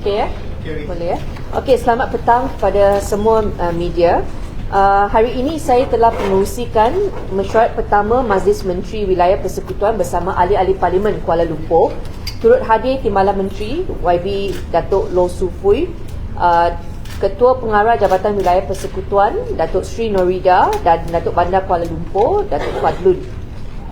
Okey ya? Boleh ya? Okey, selamat petang kepada semua uh, media. Uh, hari ini saya telah pengurusikan mesyuarat pertama Majlis Menteri Wilayah Persekutuan bersama ahli-ahli Parlimen Kuala Lumpur. Turut hadir Timbalan Menteri YB Datuk Lo Sufui, uh, Ketua Pengarah Jabatan Wilayah Persekutuan Datuk Sri Norida dan Datuk Bandar Kuala Lumpur Datuk Fadlun.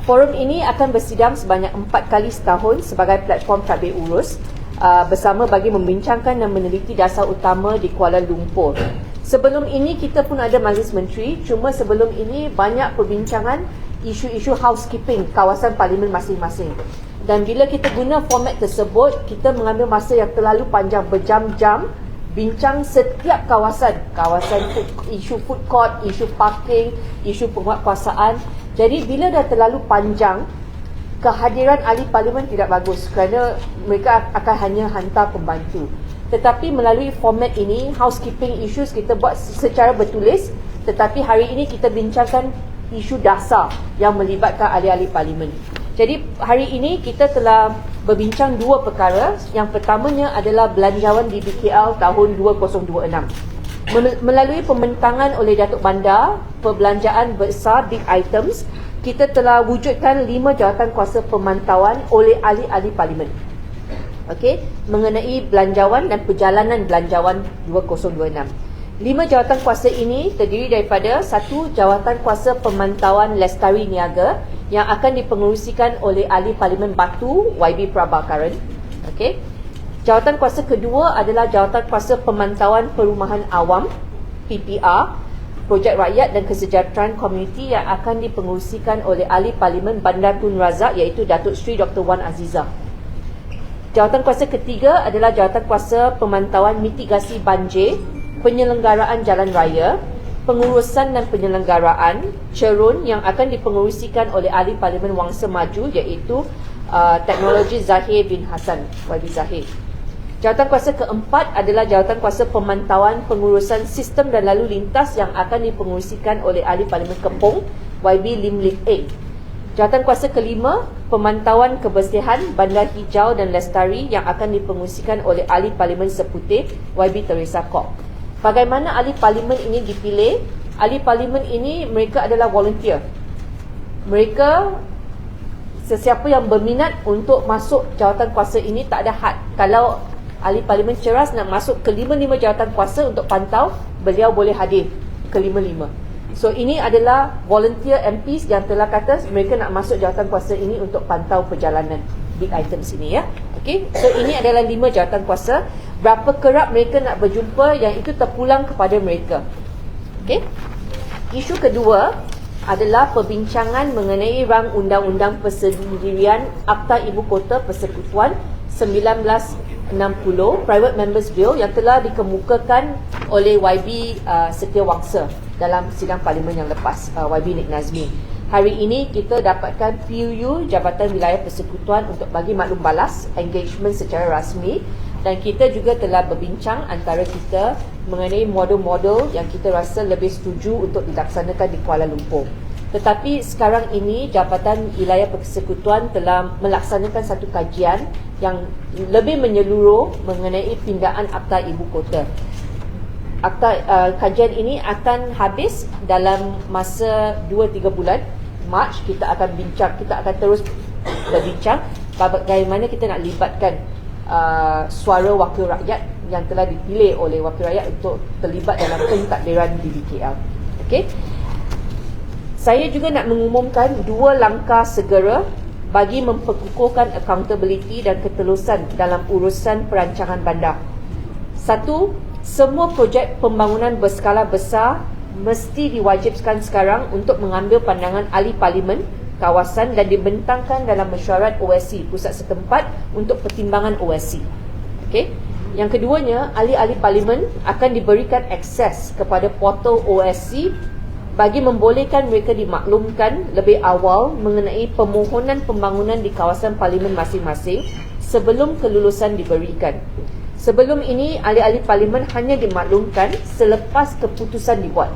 Forum ini akan bersidang sebanyak empat kali setahun sebagai platform tabir urus uh, bersama bagi membincangkan dan meneliti dasar utama di Kuala Lumpur. Sebelum ini kita pun ada majlis menteri, cuma sebelum ini banyak perbincangan isu-isu housekeeping kawasan parlimen masing-masing. Dan bila kita guna format tersebut, kita mengambil masa yang terlalu panjang berjam-jam bincang setiap kawasan, kawasan food, isu food court, isu parking, isu penguatkuasaan. Jadi bila dah terlalu panjang, kehadiran ahli parlimen tidak bagus kerana mereka akan hanya hantar pembantu. Tetapi melalui format ini, housekeeping issues kita buat secara bertulis tetapi hari ini kita bincangkan isu dasar yang melibatkan ahli-ahli parlimen. Jadi hari ini kita telah berbincang dua perkara. Yang pertamanya adalah belanjawan di BKL tahun 2026. Melalui pembentangan oleh Datuk Bandar, perbelanjaan besar big items kita telah wujudkan lima jawatan kuasa pemantauan oleh ahli-ahli parlimen. Okey, mengenai belanjawan dan perjalanan belanjawan 2026. Lima jawatan kuasa ini terdiri daripada satu jawatan kuasa pemantauan lestari niaga yang akan dipengerusikan oleh ahli parlimen Batu YB Prabhakaran. Okey. Jawatan kuasa kedua adalah jawatan kuasa pemantauan perumahan awam PPR projek rakyat dan kesejahteraan komuniti yang akan dipengurusikan oleh ahli parlimen Bandar Tun Razak iaitu Datuk Seri Dr. Wan Aziza. Jawatan kuasa ketiga adalah jawatan kuasa pemantauan mitigasi banjir, penyelenggaraan jalan raya, pengurusan dan penyelenggaraan cerun yang akan dipengurusikan oleh ahli parlimen Wangsa Maju iaitu uh, teknologi Zahir bin Hassan, YB Zahir. Jawatan kuasa keempat adalah jawatan kuasa pemantauan pengurusan sistem dan lalu lintas yang akan dipengurusikan oleh ahli parlimen Kepong YB Lim Lim Eng. Jawatan kuasa kelima, pemantauan kebersihan bandar hijau dan lestari yang akan dipengurusikan oleh ahli parlimen Seputih YB Teresa Kok. Bagaimana ahli parlimen ini dipilih? Ahli parlimen ini mereka adalah volunteer. Mereka sesiapa yang berminat untuk masuk jawatan kuasa ini tak ada had. Kalau ahli parlimen ceras nak masuk ke lima-lima jawatan kuasa untuk pantau, beliau boleh hadir ke lima-lima. So ini adalah volunteer MPs yang telah kata mereka nak masuk jawatan kuasa ini untuk pantau perjalanan big items ini ya. Okay, so ini adalah lima jawatan kuasa. Berapa kerap mereka nak berjumpa yang itu terpulang kepada mereka. Okay. Isu kedua adalah perbincangan mengenai rang undang-undang persendirian Akta Ibu Kota Persekutuan 1960 Private Members Bill yang telah dikemukakan oleh YB uh, Setia Wangsa dalam sidang parlimen yang lepas uh, YB Nik Nazmi. Hari ini kita dapatkan PUU Jabatan Wilayah Persekutuan untuk bagi maklum balas engagement secara rasmi dan kita juga telah berbincang antara kita mengenai model-model yang kita rasa lebih setuju untuk dilaksanakan di Kuala Lumpur. Tetapi sekarang ini Jabatan Wilayah Persekutuan telah melaksanakan satu kajian yang lebih menyeluruh mengenai pindaan Akta Ibu Kota. Akta uh, kajian ini akan habis dalam masa 2-3 bulan. March kita akan bincang, kita akan terus berbincang bagaimana kita nak libatkan uh, suara wakil rakyat yang telah dipilih oleh wakil rakyat untuk terlibat dalam pentadbiran di BKL. Okey. Saya juga nak mengumumkan dua langkah segera bagi memperkukuhkan accountability dan ketelusan dalam urusan perancangan bandar. Satu, semua projek pembangunan berskala besar mesti diwajibkan sekarang untuk mengambil pandangan ahli parlimen kawasan dan dibentangkan dalam mesyuarat OSC pusat setempat untuk pertimbangan OSC. Okey. Yang keduanya, ahli-ahli parlimen akan diberikan akses kepada portal OSC bagi membolehkan mereka dimaklumkan lebih awal mengenai permohonan pembangunan di kawasan parlimen masing-masing sebelum kelulusan diberikan. Sebelum ini, ahli-ahli parlimen hanya dimaklumkan selepas keputusan dibuat.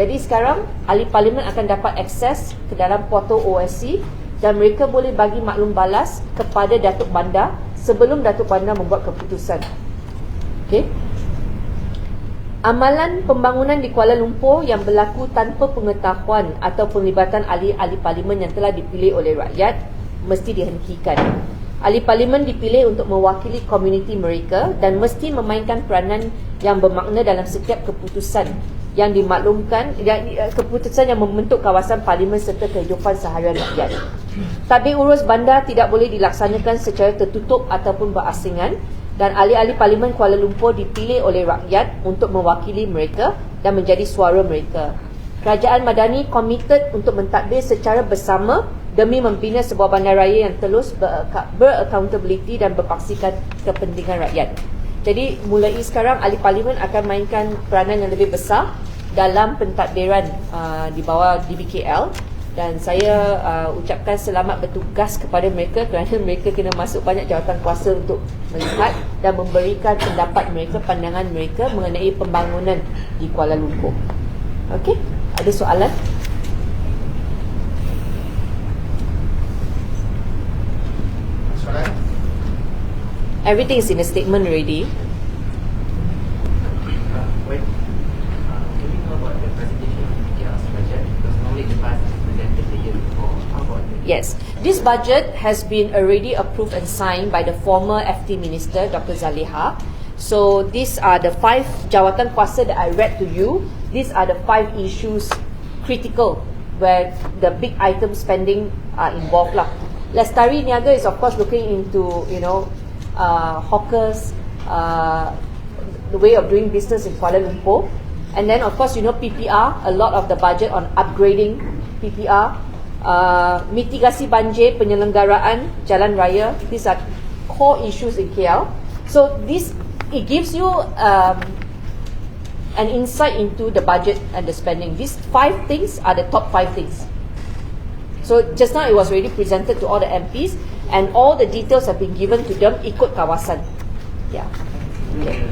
Jadi sekarang, ahli parlimen akan dapat akses ke dalam portal OSC dan mereka boleh bagi maklum balas kepada Datuk Bandar sebelum Datuk Bandar membuat keputusan. Okey. Amalan pembangunan di Kuala Lumpur yang berlaku tanpa pengetahuan atau penglibatan ahli-ahli parlimen yang telah dipilih oleh rakyat mesti dihentikan. Ahli parlimen dipilih untuk mewakili komuniti mereka dan mesti memainkan peranan yang bermakna dalam setiap keputusan yang dimaklumkan eh, keputusan yang membentuk kawasan parlimen serta kehidupan seharian rakyat. Tadbir urus bandar tidak boleh dilaksanakan secara tertutup ataupun berasingan dan ahli-ahli parlimen Kuala Lumpur dipilih oleh rakyat untuk mewakili mereka dan menjadi suara mereka. Kerajaan Madani komited untuk mentadbir secara bersama demi membina sebuah bandaraya yang terus beraccountability dan berpaksikan kepentingan rakyat. Jadi mulai sekarang ahli parlimen akan mainkan peranan yang lebih besar dalam pentadbiran uh, di bawah DBKL dan saya uh, ucapkan selamat bertugas kepada mereka kerana mereka kena masuk banyak jawatan kuasa untuk melihat dan memberikan pendapat mereka, pandangan mereka mengenai pembangunan di Kuala Lumpur. Okey, ada soalan? Soalan? Everything is in a statement already. Yes, this budget has been already approved and signed by the former FT Minister, Dr. Zaliha. So these are the five jawatan kuasa that I read to you. These are the five issues critical where the big item spending are involved. Lah. Lestari Niaga is of course looking into, you know, uh, hawkers, uh, the way of doing business in Kuala Lumpur. And then of course, you know, PPR, a lot of the budget on upgrading PPR uh, mitigasi banjir penyelenggaraan jalan raya. These are core issues in KL so this it gives you um, an insight into the budget and the spending. These five things are the top five things. So just now it was already presented to all the MPs and all the details have been given to them ikut kawasan. Yeah. Okay.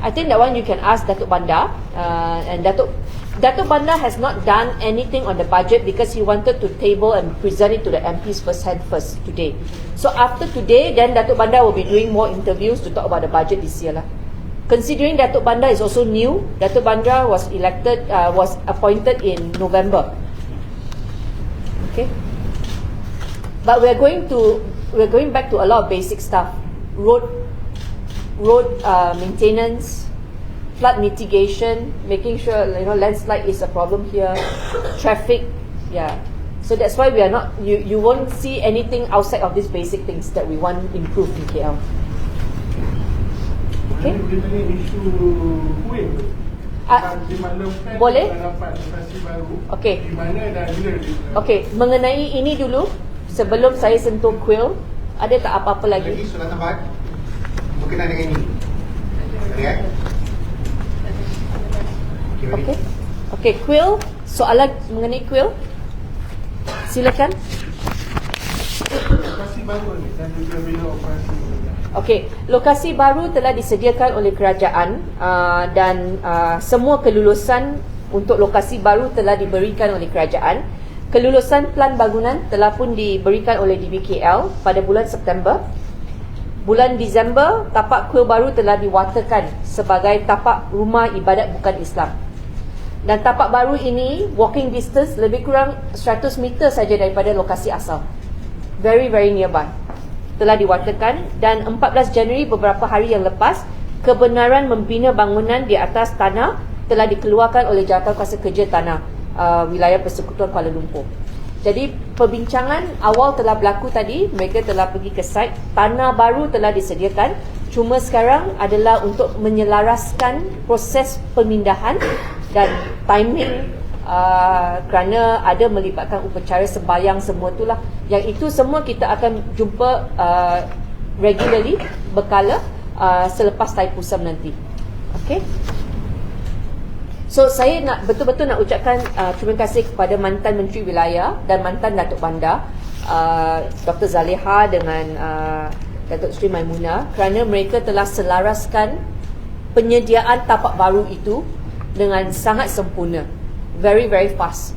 I think that one you can ask Datuk Bandar uh, and Datuk Datuk Bandar has not done anything on the budget because he wanted to table and present it to the MPs first hand first today. So after today, then Datuk Bandar will be doing more interviews to talk about the budget this year lah. Considering Datuk Bandar is also new, Datuk Bandar was elected, uh, was appointed in November. Okay. But we're going to, we're going back to a lot of basic stuff. Road, road uh, maintenance, flood mitigation, making sure you know landslide is a problem here, traffic, yeah. So that's why we are not you you won't see anything outside of these basic things that we want improved in KL. Okay. Uh, boleh? Okay. Okay, mengenai ini dulu sebelum saya sentuh quill, ada tak apa-apa lagi? Lagi soalan tambahan berkenaan dengan ini. Okay. Okey. Okey, Quill, soalan mengenai Quill. Silakan. Lokasi baru ni dan juga bila operasi. Okey, lokasi baru telah disediakan oleh kerajaan uh, dan uh, semua kelulusan untuk lokasi baru telah diberikan oleh kerajaan. Kelulusan plan bangunan telah pun diberikan oleh DBKL pada bulan September. Bulan Disember, tapak kuil baru telah diwatakan sebagai tapak rumah ibadat bukan Islam. Dan tapak baru ini walking distance lebih kurang 100 meter saja daripada lokasi asal. Very very nearby. Telah diwatakan dan 14 Januari beberapa hari yang lepas kebenaran membina bangunan di atas tanah telah dikeluarkan oleh Jawatan Kuasa Kerja Tanah uh, wilayah Persekutuan Kuala Lumpur. Jadi perbincangan awal telah berlaku tadi, mereka telah pergi ke site, tanah baru telah disediakan. Cuma sekarang adalah untuk menyelaraskan proses pemindahan dan timing uh, kerana ada melibatkan upacara sembahyang semua itulah yang itu semua kita akan jumpa uh, regularly berkala uh, selepas Taipusam nanti. Okey So saya nak betul-betul nak ucapkan uh, terima kasih kepada mantan Menteri Wilayah dan mantan Datuk Bandar uh, Dr. Zaleha dengan uh, Datuk Sri Maimuna kerana mereka telah selaraskan penyediaan tapak baru itu dengan sangat sempurna very very fast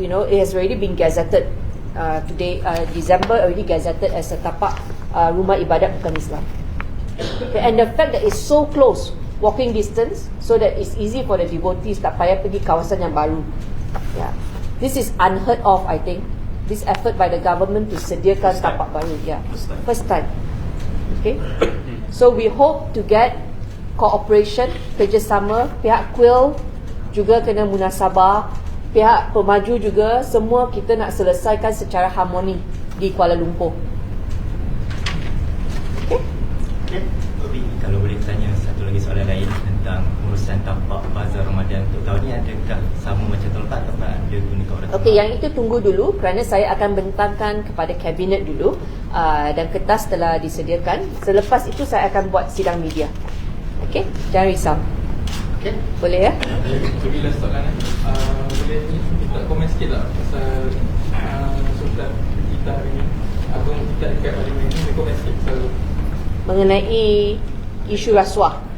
you know it has already been gazetted uh, today uh, December already gazetted as a tapak uh, rumah ibadat bukan Islam and the fact that it's so close, walking distance, so that it's easy for the devotees tak payah pergi kawasan yang baru. Yeah. This is unheard of, I think. This effort by the government to sediakan tapak baru. Yeah. First time. First time. Okay. So we hope to get cooperation, kerjasama, pihak Quill juga kena munasabah, pihak pemaju juga, semua kita nak selesaikan secara harmoni di Kuala Lumpur. Okay. Tapi kalau boleh tanya lagi soalan lain tentang urusan tapak bazar Ramadan untuk tahun ni adakah sama macam tahun lepas atau ada gunakan orang Okey, yang itu tunggu dulu kerana saya akan bentangkan kepada kabinet dulu uh, dan kertas telah disediakan. Selepas itu saya akan buat sidang media. Okey, jangan risau. Okay. Boleh ya? Pergi last soalan eh. Uh, boleh ni minta komen sikit tak pasal uh, sultan kita hari ni. Abang kita dekat parlimen ni boleh komen sikit pasal Mengenai isu rasuah.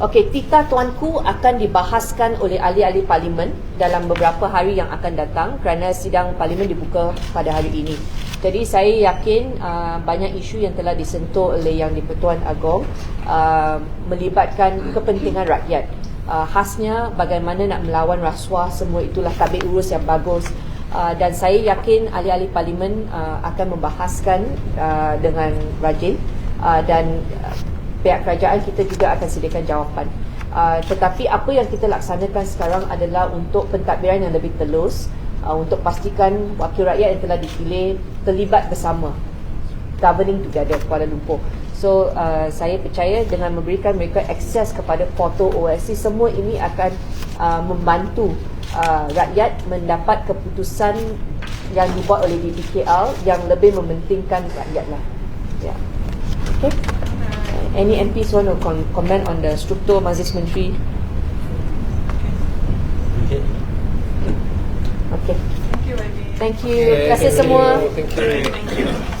Okey, tita tuanku akan dibahaskan oleh ahli-ahli parlimen dalam beberapa hari yang akan datang kerana sidang parlimen dibuka pada hari ini. Jadi saya yakin uh, banyak isu yang telah disentuh oleh Yang di-Pertuan Agong uh, melibatkan kepentingan rakyat. Uh, khasnya bagaimana nak melawan rasuah semua itulah tabik urus yang bagus. Uh, dan saya yakin ahli-ahli parlimen uh, akan membahaskan uh, dengan rajin uh, dan uh, pihak kerajaan kita juga akan sediakan jawapan. Uh, tetapi apa yang kita laksanakan sekarang adalah untuk pentadbiran yang lebih telus uh, untuk pastikan wakil rakyat yang telah dipilih terlibat bersama governing together Kuala Lumpur. So uh, saya percaya dengan memberikan mereka akses kepada portal OSC semua ini akan uh, membantu uh, rakyat mendapat keputusan yang dibuat oleh DPKL yang lebih mementingkan rakyat lah. Okay. Any MPs want to con- comment on the struktur Majlis Menteri? Okay. Okay. Thank you, Adi. Thank you. Terima kasih semua. Thank you. Thank you.